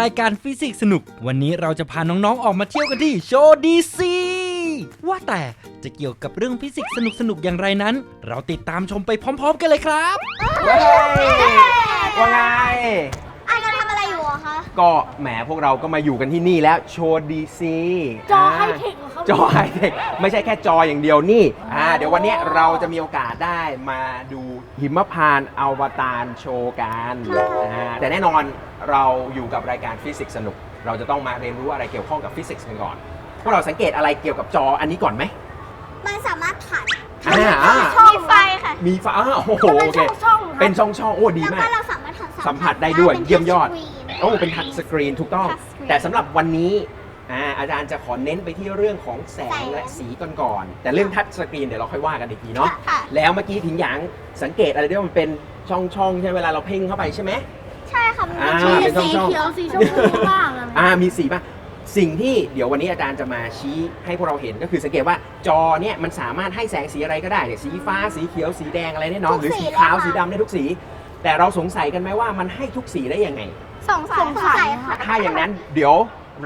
รายการฟิสิกส์สนุก วันนี้เราจะพาน้องๆออกมาเที่ยวกันที่โชว์ดีซีว่าแต่จะเกี่ยวกับเรื่องฟิสิกส์สนุกๆอย่างไรนั้น เราติดตามชมไปพร้อม ๆ กันเลยครับ เฮ้ยว่าไงอาจารย์ทำอะไรอยู่อะคะก็แหมพวกเราก็มาอยู่กันที่นี่แล้วโชว์ดีซีจอไฮเทคเหรอครับ จอไฮเทคไม่ใช่แค่จออย่างเดียวนี่อ่าเดี๋ยววันเนี้ยเราจะมีโอกาสได้มาดูหิมพานต์อวตารโชว์กันอ่าแต่แน่นอน เราอยู่กับรายการฟิสิกส์สนุก เราจะต้องมาเรียนรู้อะไรเกี่ยวข้องกับฟิสิกส์กันก่อนพวกเราสังเกตอะไรเกี่ยวกับจออันนี้ก่อนไหม มันสามารถถ่ายอ่าอ่ามีไฟค่ะมีฟ้าอ้าวโอ้โหโอเค ช่องๆเป็นช่องๆโอ้ดีแล้วมาก็ก เราสามารถทำสัมผัสได้ด้วยป็น เยี่ยมยอดทัชสกรีนโอ้เป็นทัชสกรีนถูกต้อง Touch screen แต่สำหรับวันนี้อ่าอาจารย์จะขอเน้นไปที่เรื่องของแสแสงงและสีก่อนก่อนๆแต่เรื่องทัชสกรีนเดี๋ยวเราค่อยว่ากันอีกทีเนาะค่ะ แล้วเมื่อกี้ถิงหยางสังเกตอะไรด้วยว่ามันเป็นช่องช่องๆใช่ไหมเวลาเราเพ่งเข้าไปใช่ไหม ใช่ค่ะมันอ่ามีเป็นช่องๆสีเขียวสีชมพูบ้างอะไร อ่ามีสีป่ะ สิ่งที่เดี๋ยววันนี้อาจารย์จะมาชี้ให้พวกเราเห็นก็คือสังเกตว่าจอเนี่ยมันสามารถให้แสงสีอะไรก็ได้เนี่ยสีฟ้าสีเขียวสีแดงอะไรเนี่ยเนาะหรือสีขาวสีดำได้ทุกสี แต่เราสงสัยกันไหมว่ามันให้ทุกสีได้ยังไง สงสัยสงสัยค่ะ ถ้าอย่างนั้นเดี๋ยว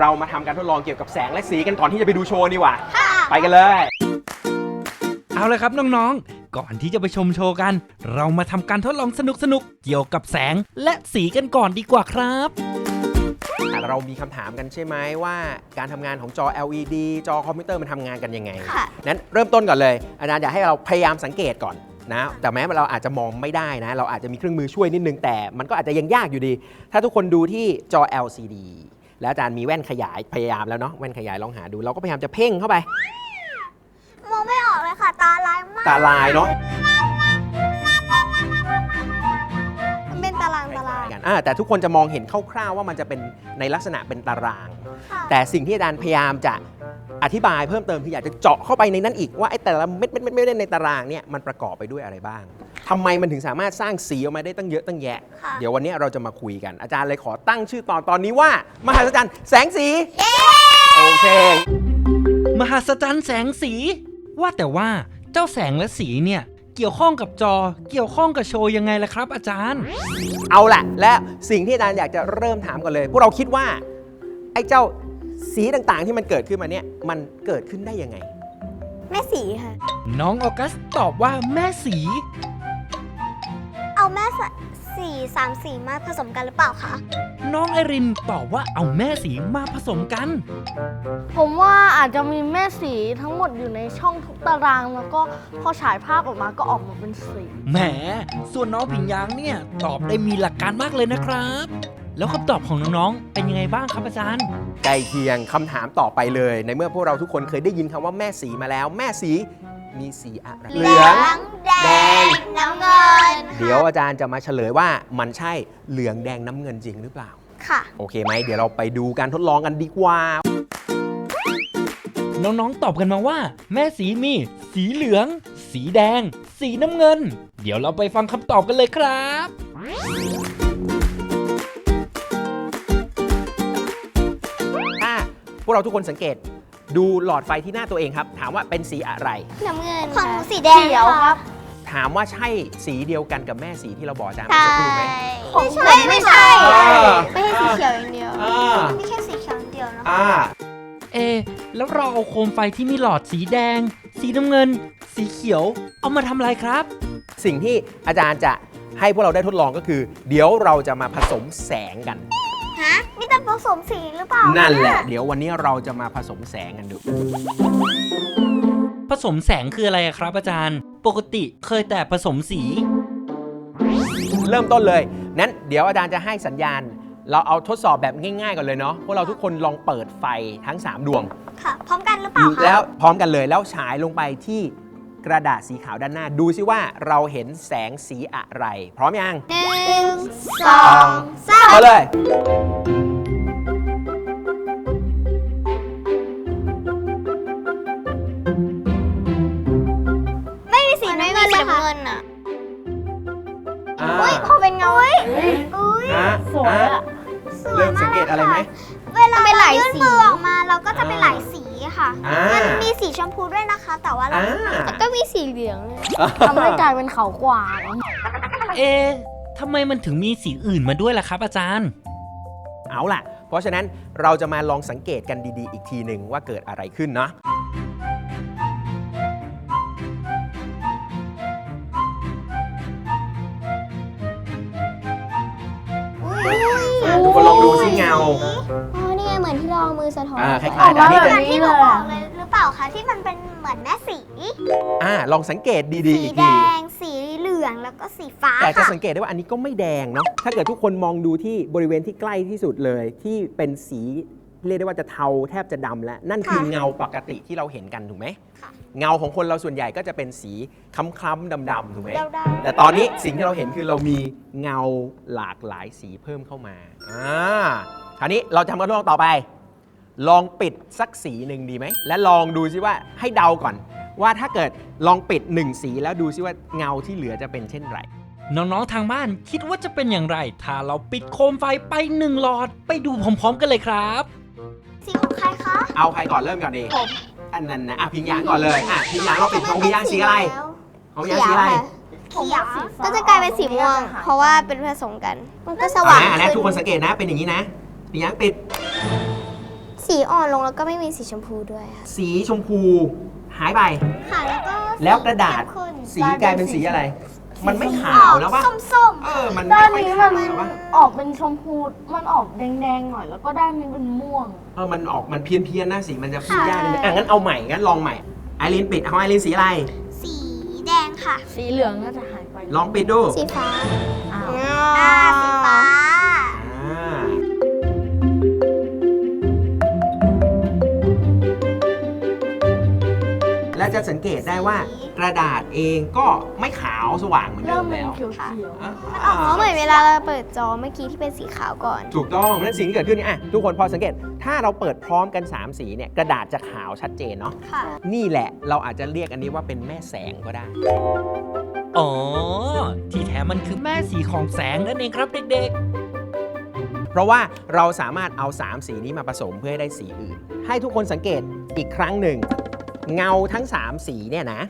เรามาทำการทดลองเกี่ยวกับแสงและสีกันก่อนที่จะไปดูโชว์ดีกว่า ค่ะ ไปกันเลย เอาละครับน้อง ๆ ก่อนที่จะไปชมโชว์กัน เรามาทำการทดลองสนุกๆ เกี่ยวกับแสงและสีกันก่อนดีกว่าครับเรามีคำถามกันใช่ไหมว่าการทำงานของจอ LED จอคอมพิวเตอร์มันทำงานกันยังไงค่ะนั้นเริ่มต้นก่อนเลย อาจารย์อยากให้เราพยายามสังเกตก่อนนะ แต่แม้ว่าเราอาจจะมองไม่ได้นะ เราอาจจะมีเครื่องมือช่วยนิดนึง แต่มันก็อาจจะยังยากอยู่ดี ถ้าทุกคนดูที่จอ LCD แล้วอาจารย์มีแว่นขยายพยายามแล้วเนาะ แว่นขยายลองหาดู เราก็พยายามจะเพ่งเข้าไป มองไม่ออกเลยค่ะ ตาลายมาก ตาลายเนาะมันเป็นตารางตารางกันอ่าแต่ทุกคนจะมองเห็นคร่าวๆว่ามันจะเป็นในลักษณะเป็นตาราง ค่ะแต่สิ่งที่อาจารย์พยายามจะอธิบายเพิ่มเติมคืออยากจะเจาะเข้าไปในนั้นอีกว่าไอ้แต่ละเม็ดเม็ดเม็ดเม็ดในตารางเนี่ยมันประกอบไปด้วยอะไรบ้างทำไมมันถึงสามารถสร้างสีออกมาได้ตั้งเยอะตั้งแยะ ค่ะ เดี๋ยววันนี้เราจะมาคุยกัน อาจารย์เลยขอตั้งชื่อตอนตอนนี้ว่า มหัศจรรย์แสงสี โอเค มหัศจรรย์แสงสี ว่าแต่ว่าเจ้าแสงและสีเนี่ยเกี่ยวข้องกับจอ เกี่ยวข้องกับโชว์ยังไงล่ะครับ อาจารย์ เอาละและสิ่งที่อาจารย์อยากจะเริ่มถามกันเลย พวกเราคิดว่า ไอ้เจ้าสีต่างๆที่มันเกิดขึ้นมาเนี่ยมันเกิดขึ้นได้ยังไง แม่สีค่ะ น้องออกัสตอบว่าแม่สี เอาแม่ส สีสามสีมาผสมกันหรือเปล่าคะ น้องไอรินตอบว่าเอาแม่สีมาผสมกัน ผมว่าอาจจะมีแม่สีทั้งหมดอยู่ในช่องทุกตารางแล้วก็พอฉายภาพออกมาก็ออกมาเป็นสีแหม ส่วนน้องผิงยางเนี่ยตอบได้มีหลักการมากเลยนะครับ แล้วคำตอบของน้องๆเป็นยังไงบ้างครับอาจารย์ ใกล้เคียงคำถามต่อไปเลย ในเมื่อพวกเราทุกคนเคยได้ยินคำว่าแม่สีมาแล้ว แม่สี มีสีอะไรเหลือง แดง น้ำเงิน เดี๋ยวอาจารย์จะมาเฉลยว่ามันใช่เหลืองแดงน้ำเงินจริงหรือเปล่า ค่ะ โอเคไหม เดี๋ยวเราไปดูการทดลองกันดีกว่า น้องๆ ตอบกันมาว่า แม่สีมี สีเหลือง สีแดง สีน้ำเงิน เดี๋ยวเราไปฟังคำตอบกันเลยครับ ถ้าพวกเราทุกคนสังเกต ดูหลอดไฟที่หน้าตัวเองครับ ถามว่าเป็นสีอะไร น้ำเงินของหนูสีแดงเขียวครับ ถามว่าใช่สีเดียวกันกับแม่สีที่เราบอกอาจารย์ใช่เมื่อสักครู่ไหม ไม่ใช่ ไม่ใช่อ่าไม่ใช่สีเขียวอย่างเดียวอ่า ไม่ใช่สีเขียวอย่างเดียวนะอ่า เอะแล้วเราเอาโคมไฟที่มีหลอดสีแดง สีน้ำเงิน สีเขียว เอามาทำอะไรครับ สิ่งที่อาจารย์จะให้พวกเราได้ทดลองก็คือ เดี๋ยวเราจะมาผสมแสงกัน ฮะนี่แต่ผสมสีหรือเปล่านั่นั่นแหละ เดี๋ยววันนี้เราจะมาผสมแสงกันดู ผสมแสงคืออะไรอะครับอาจารย์ ปกติเคยแต่ผสมสี เริ่มต้นเลยนั้นเดี๋ยวอาจารย์จะให้สัญญาณ เราเอาทดสอบแบบง่ายๆก่อนเลยเนาะพวกเราทุกคนลองเปิดไฟทั้ง 3 ดวง ค่ะ พร้อมกันหรือเปล่าคะแล้วพร้อมกันเลยแล้วฉายลงไปที่ กระดาษสีขาวด้านหน้า ดูซิว่าเราเห็นแสงสีอะไร พร้อมยังหนึ่งสองสามเอาเลย ไม่มีสีน้ำเงินสีน้ำเงินอะอ่า อุ้ยพอเป็นเงาอุ้ยอุ้ยอะสวยอะอะเริ่มสังเกตอะไรไหม เวลาเรายื่นมือออกมาเราก็จะเป็นหลายสี ค่ะ อ่ามั มันมีสีชมพูด้วยนะคะ แต่ว่าเราอ่า ก็มีสีเหลืองทำให้กลายเป็นเขากวางเอะทำไมมันถึงมีสีอื่นมาด้วยล่ะครับ อาจารย์ เอาล่ะ เพราะฉะนั้นเราจะมาลองสังเกตกันดีๆ อีกทีหนึ่งว่าเกิดอะไรขึ้นเนาะ ทุกคนลองดูสิเงาอ๋อนี่ไงเห มือนที่เราเอามือสะท้อนอ่าคไปล้ายๆแต่อันนี้อเป็อกนมาที่หนูบอกเลยหรือเปล่าคะที่มันเป็นเหมือนแม่สี อ่าลองสังเกตดีๆสีอีกแดที ง สีเหลืองแล้วก็สีฟ้าแต่จะค่ะสังเกตได้ว่าอันนี้ก็ไม่แดงเนาะ ถ้าเกิดทุกคนมองดูที่บริเวณที่ใกล้ที่สุดเลย ที่เป็นสีเรียกได้ว่าจะเทาแทบจะดำแล้ว นั่นคือค่ะเงาปกติที่เราเห็นกันถูกไหมค่ะเงาของคนเราส่วนใหญ่ก็จะเป็นสีคล้ำๆดำๆถูกไหมดำๆแต่ตอนนี้สิ่งที่เราเห็นคือเรามีเงาหลากหลายสีเพิ่มเข้ามา อ่า คราวนี้เราทำกันทดลองต่อไป ลองปิดสักสีหนึ่งดีไหม และลองดูซิว่าให้เดาก่อน ว่าถ้าเกิดลองปิดหนึ่งสีแล้วดูซิว่าเงาที่เหลือจะเป็นเช่นไร น้องๆทางบ้านคิดว่าจะเป็นอย่างไร ถ้าเราปิดโคมไฟไปหนึ่งหลอด ไปดูพร้อมๆกันเลยครับ สีของใครคะเอาใครก่อนเริ่มก่อนดีผมอันนั้นนะอะพิงยางก่อนเลยอะพิงยางเราปิดของพิงยางสีอะไรของพิงยางสีอะไรเขียวสีฟ้าก็จะกลายเป็นสีม่วง เพราะว่าเป็นผสมกัน มันก็สเอาว่างนะอันนี้ขึ้นทุกคนสังเกตนะเป็นอย่างนี้นะพิงยางปิด สีอ่อนลงแล้วก็ไม่มีสีชมพูด้วยค่ะสีชมพูหายไป ค่ะแล้วก็แล้วกระดาษเข้มข้นสีกลายเป็นสีอะไร มันไม่ขาวแล้วปะส้มเออ มันด้าไม่นค่อยนี้ขามัวนแล้วปะออกเป็นชมพู มันออกแดงๆหน่อย แล้วก็ด้านนี้เป็นม่วง เออมันออกมันเพี้ยนเพียนๆนะสีมันจะพูดยากนิดนึงอะงั้นเอาใหม่งั้นลองใหม่ไอรินปิดของไอรินสีอะไรๆสีแดงค่ะสีเหลืองน่าจะหายไปลองปิดดูสีฟ้าอ้าวอ่าสีฟ้า อ่ จะสังเกตได้ว่ากระดาษเองก็ไม่ขาวสว่างเหมือนเดิเริ่มมเป็นแล้วเขียวอะอ๋อเหมือนเวลาเราเปิดจอเมื่อกี้ที่เป็นสีขาวก่อน ถูกต้องนั่นสิ่งที่เกิดขึ้นเนี่ยอะทุกคนพอสังเกต ถ้าเราเปิดพร้อมกัน 3 สีเนี่ยกระดาษจะขาวชัดเจนเนาะค่ะนี่แหละเราอาจจะเรียกอันนี้ว่าเป็นแม่แสงก็ได้อ๋อ ที่แท้มันคือแม่สีของแสงนั่นเองครับเด็กเพราะว่าเราสามารถเอา 3 สีนี้มาผสมเพื่อให้ได้สีอื่น ให้ทุกคนสังเกตอีกครั้งหนึ่ง เงาทั้ง 3 สีเนี่ยนะ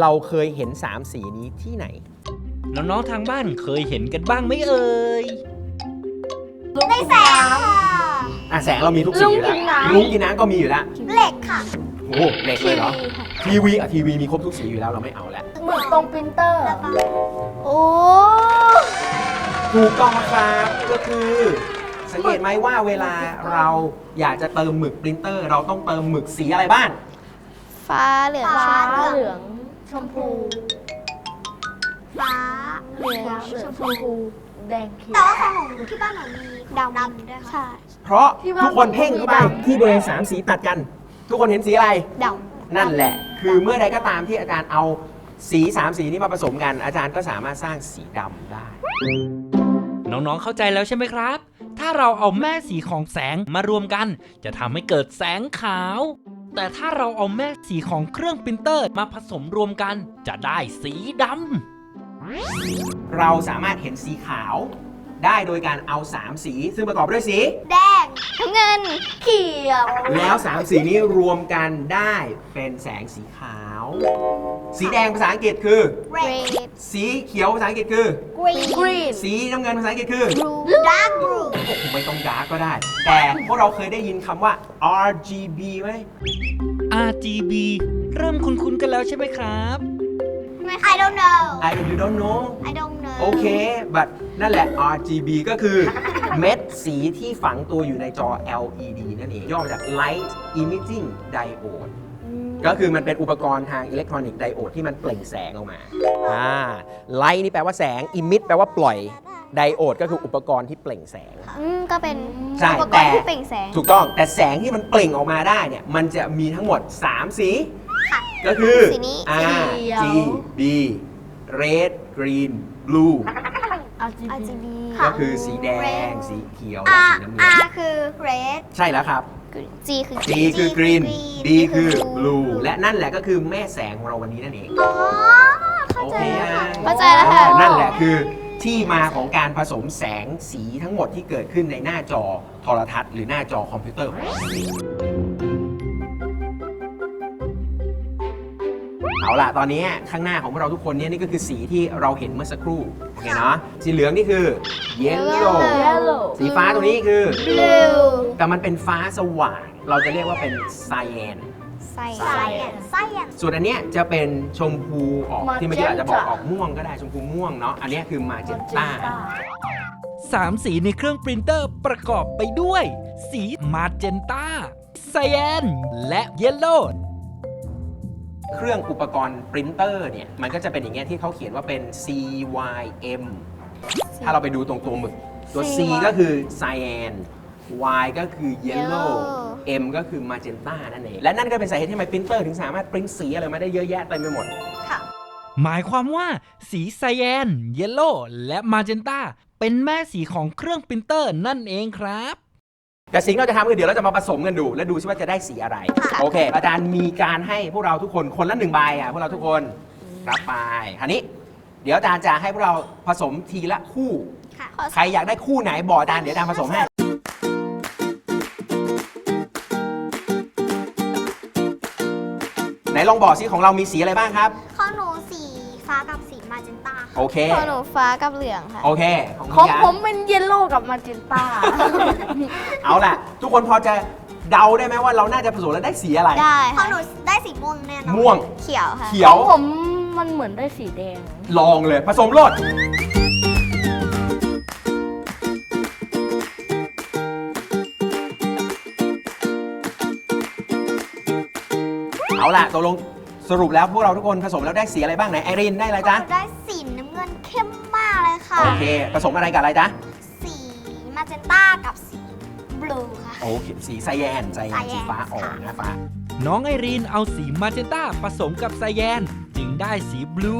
เราเคยเห็น 3 สีนี้ที่ไหนๆน้องๆทางบ้านเคยเห็นกันบ้างไหมเอ่ยๆได้แสงค่ะ อะแสงเรามีทุกสีอยู่แล้วลุงกินน้ำลุงกินน้ำก็มีอยู่แล้วเหล็กค่ะโอ้โหเหล็กเลยเหรอ ทีวีอะทีวีมีครบทุกสีอยู่แล้วเราไม่เอาแล้วเหมือนตรงปรินเตอร์ โอ้ ถูกต้องครับก็คือ สังเกตไหมว่าเวลาเราอยากจะเติมหมึกปรินเตอร์ เราต้องเติมหมึกสีอะไรบ้าง ฟ้าเหลืองฟ้าชมเหลือง ชมพู ฟ้าเหลืองชมพูแดงเขียแต่วว่าของหนูที่บ้านหนูมีดำดำด้วยค่ะ เพราะที่ว่าทุกคนเพ่งเข้าไปผมมีดำที่บริเวณสามสีตัดกัน ทุกคนเห็นสีอะไรดนั่นแหละ คือเมื่อใดก็ตามที่อาจารย์เอาสีสามสีนี้มาผสมกัน อาจารย์ก็สามารถสร้างสีดำได้ น้องๆ เข้าใจแล้วใช่ไหมครับ ถ้าเราเอาแม่สีของแสงมารวมกัน จะทำให้เกิดแสงขาว แต่ถ้าเราเอาแม่สีของเครื่องปรินเตอร์มาผสมรวมกันจะได้สีดำเราสามารถเห็นสีขาว ได้โดยการเอา 3 สี ซึ่งประกอบด้วยสีำแดงน้ำเงิน เขียว แล้ว 3 สีนี้รวมกันได้เป็นแสงสีขาว สีแดงภาษาอังกฤษคือ red สีเขียวภาษาอังกฤษคือ green กรีนสีน้ำเงินภาษาอังกฤษคือ blue dark blue โอ้โหไม่ต้องดาร์กก็ได้ แต่พวกเราเคยได้ยินคำว่า RGB ไหม RGB เริ่มคุ้นๆกันแล้วใช่ไหมครับ I don't know I you don't know I don't know โอเค but นั่นแหละ RGB ก็คือ เม็ดสีที่ฝังตัวอยู่ในจอ LED นั่นเอง ย่อมาจาก Light Emitting Diode ก็คือมันเป็นอุปกรณ์ทางอิเล็กทรอนิกส์ไดโอดที่มันเปล่งแสงออกมาอ่า Light นี่แปลว่าแสง Emit แปลว่าปล่อย ไดโอดก็คืออุปกรณ์ที่เปล่งแสง อืมก็เป็นใช่อุปกแต่รณ์ที่เปล่งแสง ถูกต้องแต่แสงที่มันเปล่งออกมาได้เนี่ย มันจะมีทั้งหมด 3 สี ค่ะ ก็คือ สีนี้ R เขียว G B Red Green Blue RGB RGB ก็คือสีแดง Red สีเขียว และ R สีน้ำเงิน R คือ red ใช่แล้วครับ G คือ G คือ Green B คือ blue Blue และนั่นแหละก็คือแม่แสงของเราวันนี้นั่นเอง อ๋อ เข้าโอใจเคแล้วยัค่ะงเข้าใจแล้วค่ะ นั่นแหละคือที่มาของการผสมแสงสีทั้งหมดที่เกิดขึ้นในหน้าจอโทรทัศน์หรือหน้าจอคอมพิวเตอร์ของเรา เอาล่ะตอนนี้ข้างหน้าของพวกเราทุกคนเนี่ยนี่ก็คือสีที่เราเห็นเมื่อสักครู่โอเคเนาะสีเหลืองนี่คือ yellow Yellow สีฟ้าตัวนี้คือ blue แต่มันเป็นฟ้าสว่าง เราจะเรียกว่าเป็น cyan ไซแอนไซแอนส่วนอันเนี้ยจะเป็นชมพูออก Magenta ที่เมื่อกี้อาจจะบอกออกม่วงก็ได้ชมพูม่วงเนาะอันเนี้ยคือ magenta สามสีในเครื่องปรินเตอร์ประกอบไปด้วย สีมาเจนตาไซแอนและเยลโล่ เครื่องอุปกรณ์ปรินเตอร์เนี่ยมันก็จะเป็นอย่างเงี้ยที่เขาเขียนว่าเป็น CYM ถ้าเราไปดูตรงตัวหมึก ตัว C ก็คือ cyan Y ก็คือ yellow M ก็คือ magenta นั่นเอง และนั่นก็เป็นสาเหตุที่ทำไมปรินเตอร์ถึงสามารถปริ้นสีอะไรมาได้เยอะแยะเต็มไปหมด ค่ะ หมายความว่าสีไซแอน เยลโล่และมาเจนตาเป็นแม่สีของเครื่องปรินเตอร์นั่นเองครับ แต่สิ่งที่เราจะทำคือเดี๋ยวเราจะมาผสมกันดู แล้วดูซิว่าจะได้สีอะไร ค่ะโอเค อาจารย์มีการให้พวกเราทุกคนคนละหนึ่งใบอะพวกเราทุกคนรับไปคราวนี้ เดี๋ยวอาจารย์จะให้พวกเราผสมทีละคู่ ค่ะใครอยากได้คู่ไหนบอกอาจารย์เดี๋ยวอาจารย์ผสมให้ ไหนลองบอกซิของเรามีสีอะไรบ้างครับ ข้อหนูสีฟ้ากับสีมาเจนต้าโอเคข้อหนูฟ้ากับเหลืองค่ะ โอเคของคุณยายผมเป็นเยลโล่กับมาเจนตาเอาล่ะ ทุกคนพอจะเดาได้ไหมว่าเราน่าจะผสมแล้วได้สีอะไร ได้ข้อหนูได้สีม่วงแน่นอนม่วง เขียวค่ะ เขียวของผมมันเหมือนได้สีแดง ลองเลย ผสมโลดเอาล่ะตกลง สรุปแล้วพวกเราทุกคนผสมแล้วได้สีอะไรบ้างไหนไอรินได้อะไรจ๊ะหนูได้สีน้ำเงินเข้มมากเลยค่ะ โอเค ผสมอะไรกับอะไรจ๊ะ สีมาเจนต้ากับสีบลูค่ะ โอเค สีไซแยนไซแยนไซแยนสีฟ้าอ่อนค่ะนะฟ้า น้องไอรีนเอาสีมาเจนตาผสมกับไซแอนจึงได้สีบลู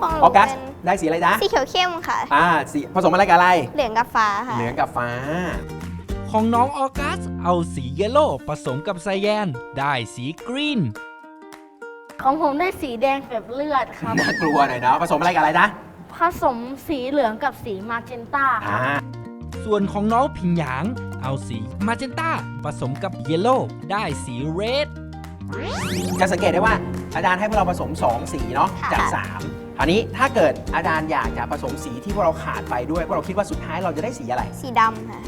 ของหนูออกัสเป็นได้สีอะไรจ๊ะ สีเขียวเข้มค่ะ อ่าสีผสมอะไรกับอะไร เหลืองกับฟ้าค่ะ เหลืองกับฟ้า ของน้องออกัส เอาสีเยลโล่ผสมกับไซแอนได้สีกรีน ของผมได้สีแดงแบบเลือดครับ น่ากลัวหน่อยเนาะผสมอะไรกับอะไรจ๊ะผสมสีเหลืองกับสีมาเจนตาอ่าส่วนของน้องผิงหยาง เอาสีมาเจนตาผสมกับเยลโล่ได้สีเรด จะสังเกตได้ว่าอาจารย์ให้พวกเราผสม 2 สีเนาะค่ะ จาก3คราวนี้ถ้าเกิดอาจารย์อยากจะผสมสีที่พวกเราขาดไปด้วยพวกเราคิดว่าสุดท้ายเราจะได้สีอะไร สีดำค่ะ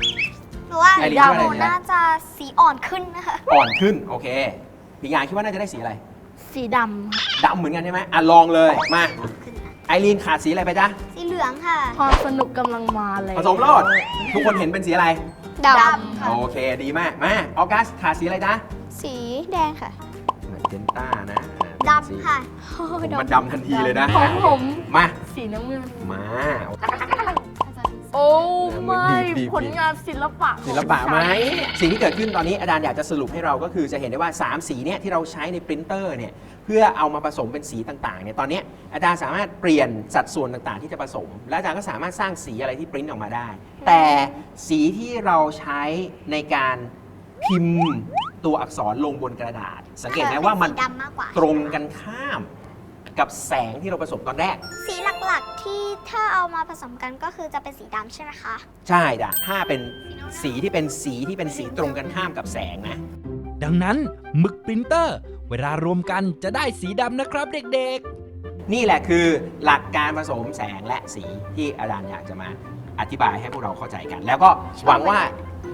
หนูว่าไอรินดำว่าอะไรหนูนะ น่าจะสีอ่อนขึ้นนะคะ อ่อนขึ้น โอเคพี่งานคิดว่าน่าจะได้สีอะไรสีดำดำเหมือนกันใช่ไหมอะลองเลยมาขึ้นนะไอรีนขาดสีอะไรไปจ๊ะสีเหลืองค่ะความสนุกกำลังมาเลยผสมโลดทุกคนเห็นเป็นสีอะไร ดำค่ะ โอเคดีมากมาออกัสขาดสีอะไรจ๊ะสีแดงค่ะเจนต้านะดำค่ะมันดำทันทีเลยนะ ของผม มา สีน้ำเงินมาโอ้เห มือนไม่ดีดดีดผลงานศิลปะของศิลปะไหมฉัน สิ่งที่เกิดขึ้นตอนนี้อาจารย์อยากจะสรุปให้เราก็คือจะเห็นได้ว่า 3 สีเนี่ยที่เราใช้ในปรินเตอร์เนี่ยเพื่อเอามาผสมเป็นสีต่างๆเนี่ยตอนเนี้ยอาจารย์สามารถเปลี่ยนสัดส่วนต่างๆ ที่จะผสม และอาจารย์ก็สามารถสร้างสีอะไรที่ปริ้นออกมาได้ แต่สีที่เราใช้ในการพิมพ์ตัวอักษรลงบนกระดาษ สังเกตไหมว่ามันสีดำมากกว่า ตรงกันข้าม กับแสงที่เราผสมตอนแรก สีหลักๆที่ถ้าเอามาผสมกันก็คือจะเป็นสีดำใช่ไหมคะ ใช่จ้ะถ้าเป็นสีที่เป็นสีที่เป็นสีตรงกันข้ามกับแสงนะ ดังนั้นหมึกปรินเตอร์ เวลารวมกันจะได้สีดำนะครับเด็กนี่แหละคือหลักการผสมแสงและสีที่อาจารย์อยากจะมาอธิบายให้พวกเราเข้าใจกัน แล้วก็หวังว่า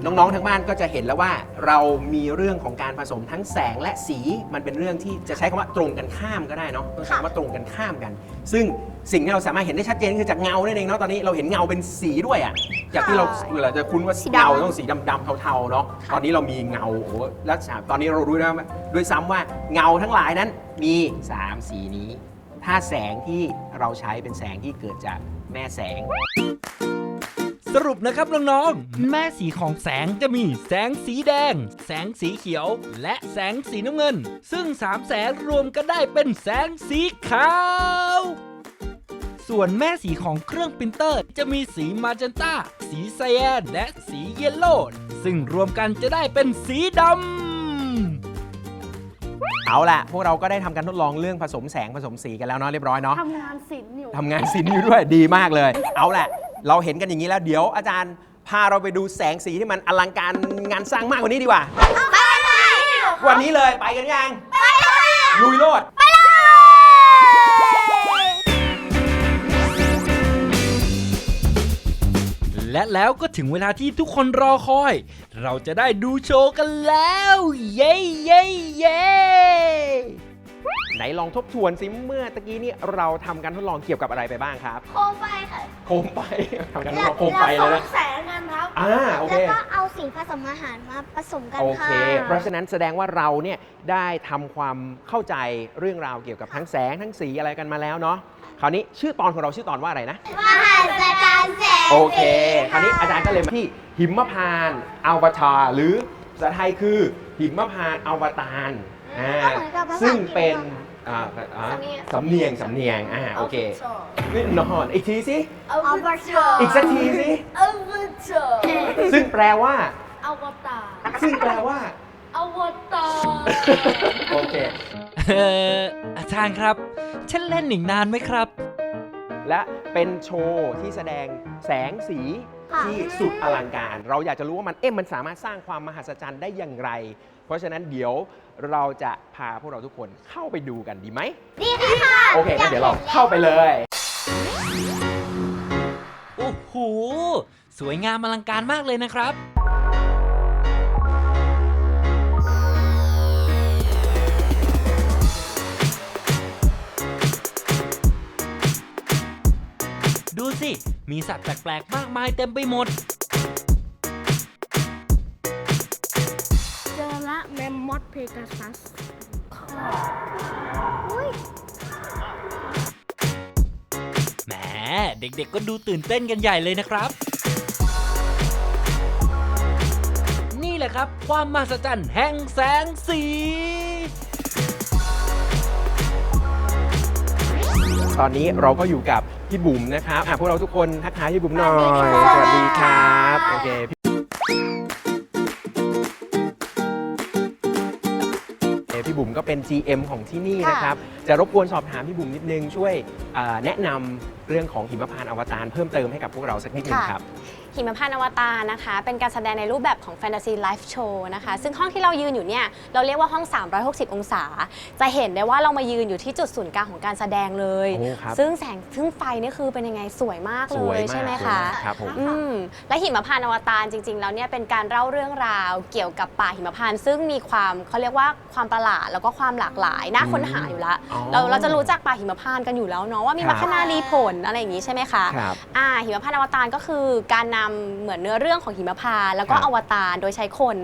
น้องๆ ทั้งบ้านก็จะเห็นแล้วว่าเรามีเรื่องของการผสมทั้งแสงและสีมันเป็นเรื่องที่จะใช้คำว่าตรงกันข้ามก็ได้เนาะต้องใช้คำว่าตรงกันข้ามกัน ซึ่งสิ่งที่เราสามารถเห็นได้ชัดเจนคือจากเงานั่นเองเนาะตอนนี้เราเห็นเงาเป็นสีด้วยอะ่ะจากที่เราเวลาจะคุ้นว่าสีดำ เงาต้องสีดำๆเทาๆเนาะตอนนี้เรามีเงาโอ้โหแล้วตอนนี้เรารู้นะด้วยซ้ำว่าเงาทั้งหลายนั้นมีสามสีนี้ ถ้าแสงที่เราใช้เป็นแสงที่เกิดจากแม่แสงๆ สรุปนะครับน้องๆ แม่สีของแสงจะมีแสงสีแดง แสงสีเขียว และแสงสีน้ำเงิน ซึ่งสามแสงรวมกันได้เป็นแสงสีขาว ส่วนแม่สีของเครื่องปรินเตอร์ จะมีสีมาเจนตาสีไซแอนและสีเยลโล่ซึ่งรวมกันจะได้เป็นสีดำเอาล่ะพวกเราก็ได้ทำการทดลองเรื่องผสมแสงผสมสีกันแล้วเนาะเรียบร้อยเนาะทำงานศิลป์อยู่ทำงานศิลป์อยู่ด้วยดีมากเลย เอาแหละ เราเห็นกันอย่างนี้แล้ว เดี๋ยวอาจารย์พาเราไปดูแสงสีที่มันอลังการงานสร้างมากกว่านี้ดีกว่า ไปเลยวันนี้เลยไปกันยัง ไปเลยลุยโลดและแล้วก็ถึงเวลาที่ทุกคนรอคอย เราจะได้ดูโชว์กันแล้ว เย้เย้เย้ไห นลองทบทวนสิเมื่อตะกี้นี้เราทำการทดลองเกี่ยวกับอะไรไปบ้างครับ โคมไฟค่ะโคมไฟทำการทดลองโคมไฟเลยนะแสงกันครับ อ่าโอเค แล้วก็เอาสีผสมอาหารมาผสมกันโอค่ะ เค เพราะฉะนั้นแสดงว่าเราเนี่ยได้ทำความเข้าใจเรื่องราวเกี่ยวกับทั้งแสงทั้งสีอะไรกันมาแล้วเนาะ คราวนี้ชื่อตอนของเราชื่อตอนว่าอะไรนะ มหัศจรรย์แสงโอเค คราวนี้อาจารย์ก็เลยมาที่หิมพานต์อวตารหรือภาษาไทยคือหิมพานต์อวตารอ่าก็เหมื อนกับภาษาซึ่งอังกฤษเป็นอ่าอ่าสำเนียงสำเนียงอ่าโอเคนี่นอนอีกทีสิอวตารอีกสักทีสิอวตารซึ่งแปลว่าอวตารซึ่งแปลว่าอวตารโอเค เอออาจารย์ครับ ฉันเล่นอีกนานไหมครับ และเป็นโชว์ที่แสดงแสงสีค่ะ ที่สุดอลังการ เราอยากจะรู้ว่ามันเอ๊ะมันสามารถสร้างความมหัศจรรย์ได้อย่างไร เพราะฉะนั้นเดี๋ยวเราจะพาพวกเราทุกคนเข้าไปดูกันดีไหมดีค่ะโอเคงั้นเดี๋ยวเราเข้าไปเลย โอ้โห สวยงามอลังการมากเลยนะครับ ดูสิ มีสัตว์แปลกๆ มากมายเต็มไปหมด เพกาซัสแหมเด็กๆก็ดูตื่นเต้นกันใหญ่เลยนะครับ นี่แหละครับความมหัศจรรย์แห่งแสงสี ตอนนี้เราก็อยู่กับพี่บุ๋มนะครับอะพวกเราทุกคนทักทายพี่บุ๋มหน่อย สวัสดีค่ะครับ โอเค ก็เป็น GM ของที่นี่นะครับ จะรบกวนสอบถามพี่บุ๋มนิดนึงช่วยเอ่อแนะนำเรื่องของหิมพานต์อวตารเพิ่มเติมให้กับพวกเราสักนิดนึงครับหิมพานต์อวตารนะคะ เป็นการแสดงในรูปแบบของแฟนตาซีไลฟ์โชว์นะคะ ซึ่งห้องที่เรายืนอยู่เนี่ย เราเรียกว่าห้อง 360 องศา จะเห็นได้ว่าเรามายืนอยู่ที่จุดศูนย์กลางของการแสดงเลย โอ้ครับซึ่งแสงซึ่งไฟนี่คือเป็นยังไงสวยมากเลสวยยมากใช่ไหมสวยคะ มากครับผม อืมและหิมพานต์อวตารจริง ๆ แล้วเนี่ยเป็นการเล่าเรื่องราวเกี่ยวกับป่าหิมพานต์ซึ่งมีความเขาเรียกว่าความประหลาดแล้วก็ความหลากหลายน่าค้นหาอยู่แล้วอ๋อเราเราจะรู้จักป่าหิมพานต์กันอยู่แล้วเนาะว่ามีครับมัคคณารีผลอะไรอย่างนี้ใช่ไหมคะครับอ่าหิมพานต์อวตารก็คือการนำเหมือนเนื้อเรื่องของหิมพานต์แล้วก็ครับ อวตารโดยใช้คน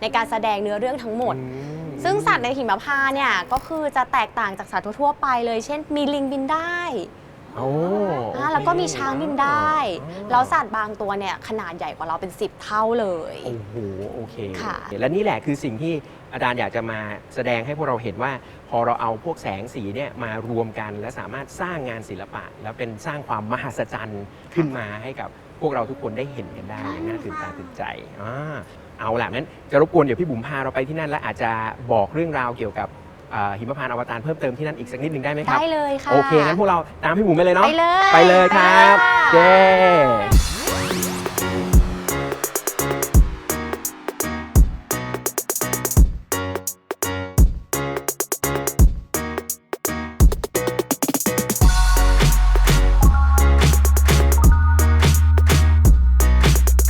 ในการแสดงเนื้อเรื่องทั้งหมด อืม ซึ่งสัตว์ในหิมพานต์เนี่ยก็คือจะแตกต่างจากสัตว์ทั่วๆไปเลย เช่น มีลิงบินได้ โอ้อ่าแล้วก็มีช้างบินได้แล้วสัตว์บางตัวเนี่ยขนาดใหญ่กว่าเราเป็น 10 เท่าเลย โอ้โหโอเค ค่ะ และนี่แหละคือสิ่งที่อาจารย์อยากจะมาแสดงให้พวกเราเห็นว่า พอเราเอาพวกแสงสีเนี่ยมารวมกันและสามารถสร้างงานศิลปะ แล้วเป็นสร้างความมหัศจรรย์ขึ้นมาให้กับพวกเราทุกคนได้เห็นกันได้อย่างน่าตื่นตาตื่นใจอ่าเอาล่ะนั้นจะรบกวนเดี๋ยวพี่บุ๋มพาเราไปที่นั่นและอาจจะบอกเรื่องราวเกี่ยวกับ อ่าหิมพานต์อวตารเพิ่มเติมที่นั่นอีกสักนิดหนึ่งได้ไหมครับ ได้เลยค่ะ โอเคงั้นพวกเราตามพี่บุ๋มไปเลยเนาะไปเลย ไปเลยครับไปค่ะเย้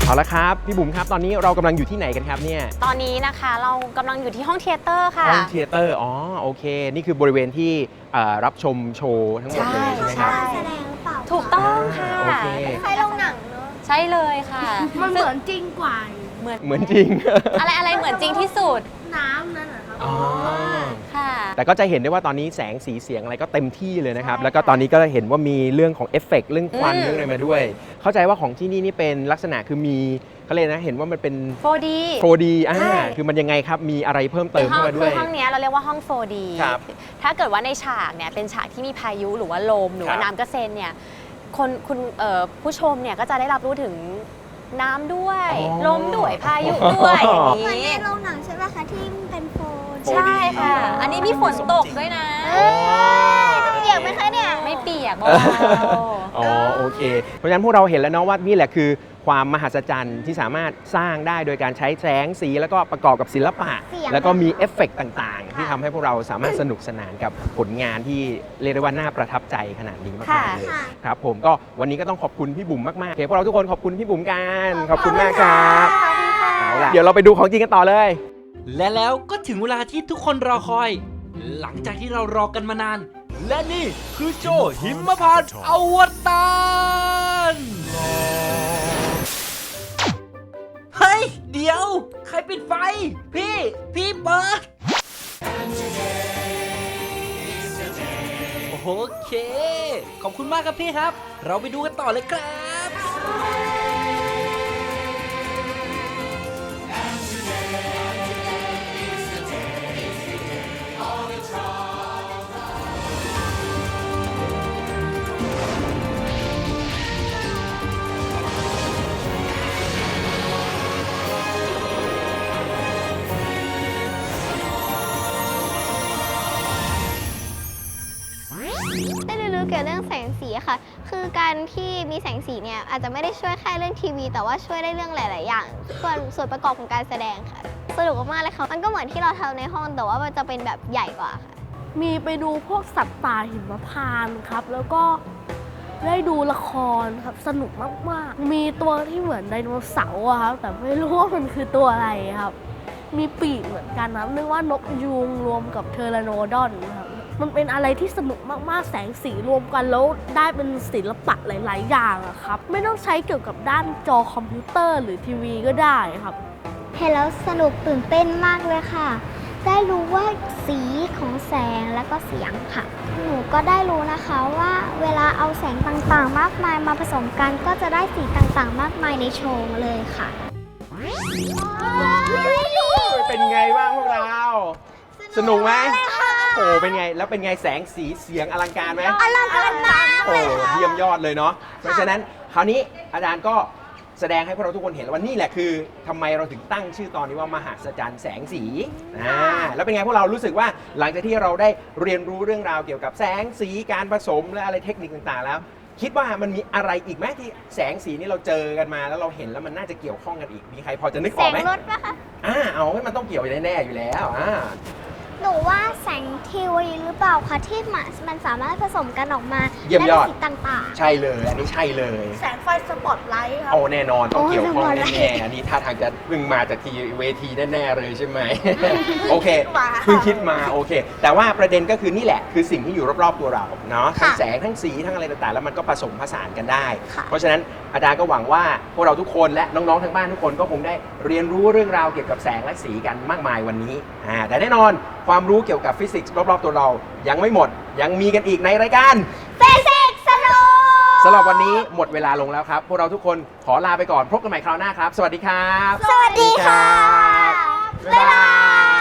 เอาละครับ พี่บุ๋มครับตอนนี้เรากำลังอยู่ที่ไหนกันครับเนี่ยตอนนี้นะคะเรากำลังอยู่ที่ห้องเทเตอร์ค่ะ ห้องเทเตอร์อ๋อโอเค นี่คือบริเวณที่เอ่อรับชมโชว์ทั้งหมดเลยใช่ไหมครับใช่ แสดงหรือเปล่าถูกต้องค่ะโอเคใช้โรงหนังเนอะใช่เลยค่ะ มันเหมือนจริงกว่าเหมือนเหมือนจริง อะไรอะไรเหมือนจริงที่สุด น้ำนั่นเหรอครับอ๋อค่ะ แต่ก็จะเห็นได้ว่าตอนนี้แสงสีเสียงอะไรก็เต็มที่เลยนะครับใช่แล้วก็ตอนนี้ก็เห็นว่ามีเรื่องของเอฟเฟกต์เรื่องควันอืม เรื่องอะไรมาด้วย เข้าใจว่าของที่นี่นี่เป็นลักษณะคือมีเขาเลยกนะเห็นว่ามันเป็น 4D 4D อ่าใช่ คือมันยังไงครับ มีอะไรเพิ่มเติมห้อเข้างมาด้คืวย อห้องเนี้ยเราเรียกว่าห้อง 4D ครับถ้าเกิดว่าในฉากเนี่ยเป็นฉากที่มีพายุหรือว่าลม หรือว่าครับน้ำกระเซ็นเนี่ยคนคุณเอ่อผู้ชมเนี่ยก็จะได้รับรู้ถึง น้ำด้วย อ๋อ ลมด้วย พายุด้วยอย่างเหมือนในนี้ โรงหนังใช่ไหมคะที่เป็นโฟนใช่ค่ะ อันนี้มีฝนตกด้วยนะอ๋อปียกไหมคะเนี่ย ไม่เปียกเบาอ๋อโอเค เพราะฉะนั้นพวกเราเห็นแล้วเนาะว่านี่แหละคือ ความมหัศจรรย์ที่สามารถสร้างได้โดยการใช้แสงสีแล้วก็ประกอบกับศิลปะ เสียง แล้วก็มีเอฟเฟกต์ต่างๆ ที่ทำให้พวกเราสามารถสนุกสนานกับผลงานที่เรียกได้ว่าน่าประทับใจขนาดนี้มากๆเลยค่ะครับผมก็วันนี้ก็ต้องขอบคุณพี่บุ๋มมากๆโอเคพวกเราทุกคนขอบคุณพี่บุ๋มกันขอบคุณมากครับขอบคุณค่ะ เอาล่ะเดี๋ยวเราไปดูของจริงกันต่อเลย และแล้วก็ถึงเวลาที่ทุกคนรอคอย หลังจากที่เรารอกันมานาน และนี่คือโชว์หิมพานต์อวตาร ปิดไฟ พี่ พี่เปิด โอเค ขอบคุณมากครับพี่ครับ เราไปดูกันต่อเลยครับ เกี่ยวกับเรื่องแสงสีค่ะ คือการที่มีแสงสีเนี่ยอาจจะไม่ได้ช่วยแค่เรื่องทีวี แต่ว่าช่วยได้เรื่องหลาย ๆ อย่าง ส่วนส่วนประกอบของการแสดงค่ะ สนุกมากเลยค่ะ มันก็เหมือนที่เราทำในห้องแต่ว่ามันจะเป็นแบบใหญ่กว่าค่ะ มีไปดูพวกสัตว์ป่าหิมพานต์ครับ แล้วก็ได้ดูละครครับสนุกมาก ๆ มีตัวที่เหมือนไดโนเสาร์อะครับ แต่ไม่รู้ว่ามันคือตัวอะไรครับ มีปีกเหมือนกันครับเรียกว่านกยูงรวมกับเทอร์โนดอนครับ มันเป็นอะไรที่สนุกมากๆ แสงสีรวมกันแล้วได้เป็นศิลปะหลาย ๆ อย่างอะครับ ไม่ต้องใช้เกี่ยวกับด้านจอคอมพิวเตอร์หรือทีวีก็ได้ครับ เห็นแล้วสนุกตื่นเต้นมากเลยค่ะ ได้รู้ว่าสีของแสงและก็เสียงค่ะ หนูก็ได้รู้นะคะว่าเวลาเอาแสงต่างๆ มากมายมาผสมกันก็จะได้สีต่างๆ มากมายในโชว์เลยค่ะ เป็นไงบ้างพวกเรา สนุกไหม โอ้เป็นไงแล้วเป็นไงแสงสีเสียงอลังการไหมอลังการมากโอ้เยี่ยมยอดเลยเนาะเพราะฉะนั้นคราวนี้อาจารย์ก็แสดงให้พวกเราทุกคนเห็นแล้วว่านี่แหละคือทำไมเราถึงตั้งชื่อตอนนี้ว่ามหาสจรรย์แสงสีอ่าแล้วเป็นไงพวกเรารู้สึกว่าหลังจากที่เราได้เรียนรู้เรื่องราวเกี่ยวกับแสงสีการผสมและอะไรเทคนิคต่างๆ แล้ว คิดว่ามันมีอะไรอีกไหมที่แสงสีนี่เราเจอกันมา แล้วเราเห็นแล้วมันน่าจะเกี่ยวข้องกันอีกมีใครพอจะนึกอแสอกงไหม รถปะคะ อ่าเอาไว้มันต้องเกี่ยวแน่ๆอยู่แล้วอ่า หนูว่าแสงทีวีหรือเปล่าคะที่มันมันสามารถผสมกันออกมาเยี่ยมยอด ได้เป็นสีต่าง ใช่เลย อันนี้ใช่เลย แสงไฟสปอตไลท์ครับ โอ้แน่นอนต้องเกี่ยวข้องโอ้ยแน่ๆอันนี้ท่าทางจะเพิ่งมาจากทีเวทีแน่ๆเลยใช่ไหม โอเคมาเพิ่งคิดมาโอเค แต่ว่าประเด็นก็คือนี่แหละคือสิ่งที่อยู่รอบๆตัวเราเนาะทั้งแสงทั้งสีทั้งอะไรต่างๆ แล้วมันก็ผสมผสานกันได้เพราะฉะนั้นอาจารย์ก็หวังว่าพวกเราทุกคนและน้องๆทั้งบ้านทุกคนก็คงได้เรียนรู้เรื่องราวเกี่ยวกับแสงและสีกันมากมายวันนี้อ่าแต่แน่นอน ความรู้เกี่ยวกับฟิสิกส์รอบๆตัวเรา ยังไม่หมด ยังมีกันอีกในรายการฟิสิกส์สนุกสำหรับวันนี้หมดเวลาลงแล้วครับ พวกเราทุกคนขอลาไปก่อน พบกันใหม่คราวหน้าครับ สวัสดีครับ สวัสดีค่ะบ๊ายบาย